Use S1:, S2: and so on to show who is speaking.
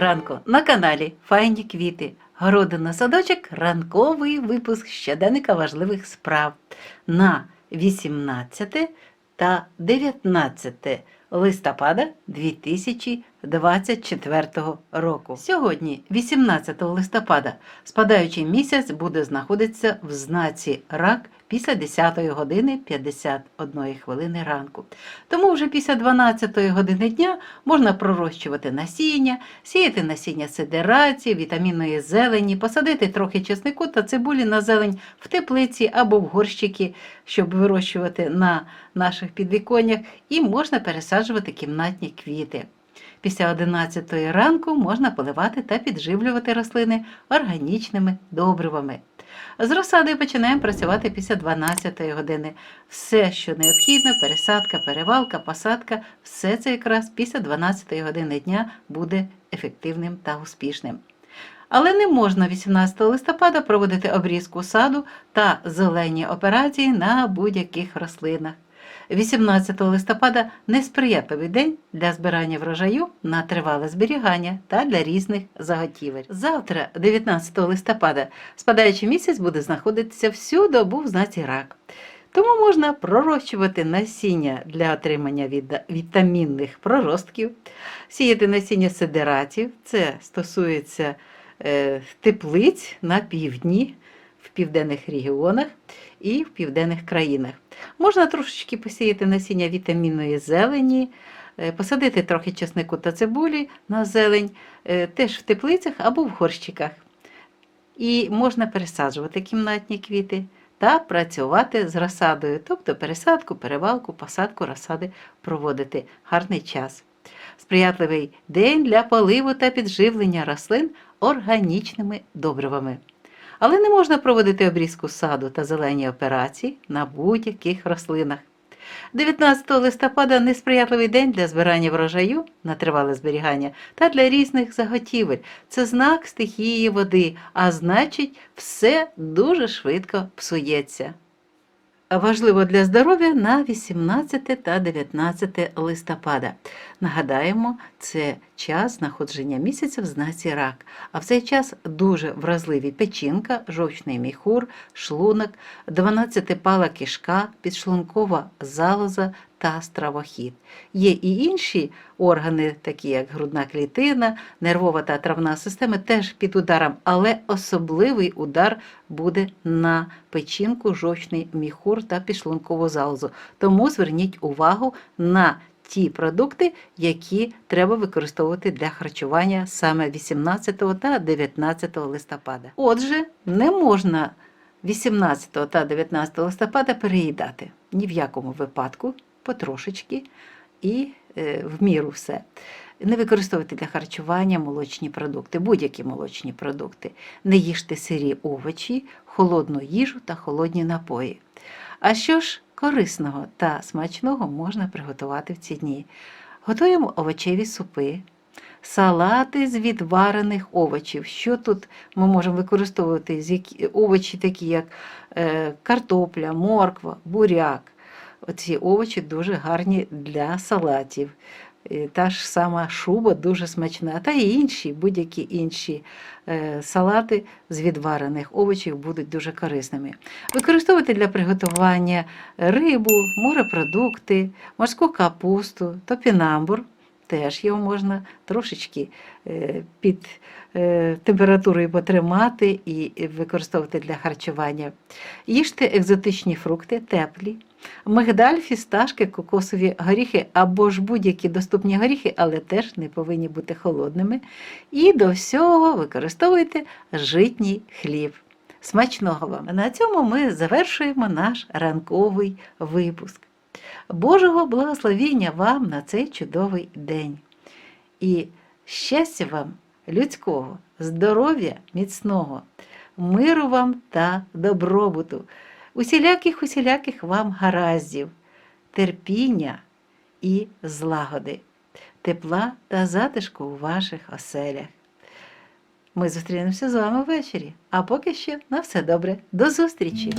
S1: ранку на каналі Файні квіти. Городина садочок ранковий випуск щоденника важливих справ на 18 та 19 листопада 2024 року. Сьогодні, 18 листопада, спадаючий місяць буде знаходитися в знаці рак після 10 години 51 хвилини ранку. Тому вже після 12 години дня можна пророщувати насіння, сіяти насіння сидерації, вітамінної зелені, посадити трохи чеснику та цибулі на зелень в теплиці або в горщики, щоб вирощувати на наших підвіконнях, і можна пересаджувати кімнатні квіти. Після 11 ранку можна поливати та підживлювати рослини органічними добривами. З розсадою починаємо працювати після 12 години. Все, що необхідно, пересадка, перевалка, посадка, все це якраз після 12 години дня буде ефективним та успішним. Але не можна 18 листопада проводити обрізку саду та зелені операції на будь-яких рослинах. 18 листопада несприятливий день для збирання врожаю на тривале зберігання та для різних заготівель. Завтра, 19 листопада, спадаючий місяць буде знаходитися всю добу в знаці рак. Тому можна пророщувати насіння для отримання вітамінних проростків, сіяти насіння сидератів, це стосується е, теплиць на півдні, південних регіонах і в південних країнах. Можна трошечки посіяти насіння вітамінної зелені, е, посадити трохи чеснику та цибулі на зелень, е, теж в теплицях або в горщиках. І можна пересаджувати кімнатні квіти та працювати з розсадою, тобто пересадку, перевалку, посадку розсади проводити гарний час. Сприятливий день для поливу та підживлення рослин органічними добривами. Але не можна проводити обрізку саду та зелені операції на будь-яких рослинах. 19 листопада несприятливий день для збирання врожаю на тривале зберігання та для різних заготівель. Це знак стихії води, а значить, все дуже швидко псується. Важливо для здоров'я на 18 та 19 листопада. Нагадаємо, це час знаходження місяця в знаці рак. А в цей час дуже вразливі печінка, жовчний міхур, шлунок, 12-пала кишка, підшлункова залоза та стравохід. Є і інші органи, такі як грудна клітина, нервова та травна системи, теж під ударом, але особливий удар буде на печінку, жовчний міхур та підшлункову залозу. Тому зверніть увагу на ті продукти, які треба використовувати для харчування саме 18 та 19 листопада. Отже, не можна 18 та 19 листопада переїдати ні в якому випадку, потрошечки і е, в міру все. Не використовуйте для харчування молочні продукти, будь-які молочні продукти. Не їжте сирі овочі, холодну їжу та холодні напої. А що ж корисного та смачного можна приготувати в ці дні? Готуємо овочеві супи, салати з відварених овочів. Що тут ми можемо використовувати? Овочі такі, як е, картопля, морква, буряк. Оці овочі дуже гарні для салатів. Та ж сама шуба дуже смачна, та й інші, будь-які інші е, салати з відварених овочів будуть дуже корисними. Використовувати для приготування рибу, морепродукти, морську капусту, топінамбур. Теж його можна трошечки е, під е, температурою потримати і використовувати для харчування. Їжте екзотичні фрукти, теплі, мигдаль, фісташки, кокосові горіхи або ж будь-які доступні горіхи, але теж не повинні бути холодними. І до всього використовуйте житній хліб. Смачного вам! На цьому ми завершуємо наш ранковий випуск. Божого благословіння вам на цей чудовий день. І щастя вам, людського, здоров'я міцного, миру вам та добробуту, усіляких усіляких вам гараздів, терпіння і злагоди, тепла та затишку у ваших оселях. Ми зустрінемося з вами ввечері. А поки що на все добре. До зустрічі!